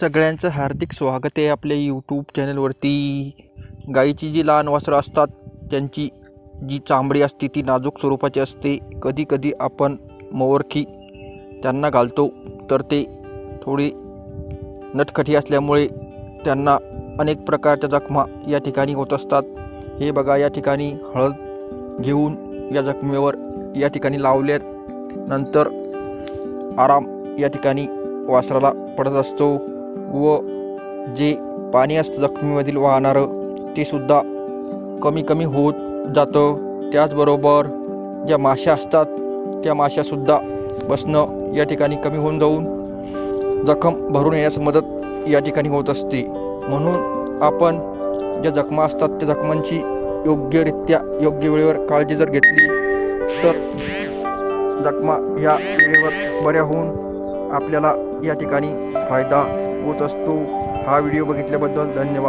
सगळ्यांचं हार्दिक स्वागत आहे आपल्या यूट्यूब चॅनलवरती गाईची जी लहान वासरं असतात त्यांची जी चामडी असते ती नाजूक स्वरूपाची असते. कधी कधी आपण मोवरखी त्यांना घालतो तर ते थोडी नटखटी असल्यामुळे त्यांना अनेक प्रकारच्या जखमा या ठिकाणी होत असतात. हे बघा या ठिकाणी हळद घेऊन या जखमेवर या ठिकाणी लावल्यात. नंतर आराम या ठिकाणी वासराला पडत असतो. व जे पाणी असतं जखमीमधील वाहणारं ते सुद्धा कमी कमी होत जातं. त्याचबरोबर ज्या माश्या असतात त्या माश्यासुद्धा बसणं या ठिकाणी कमी होऊन जाऊन जखम भरून येण्यास मदत या ठिकाणी होत असते. म्हणून आपण ज्या जखमा असतात त्या जखमांची योग्यरित्या योग्य वेळेवर काळजी जर घेतली तर जखमा ह्या वेळेवर बऱ्या होऊन आपल्याला या ठिकाणी फायदा होत असतो. हा व्हिडिओ बघितल्याबद्दल धन्यवाद.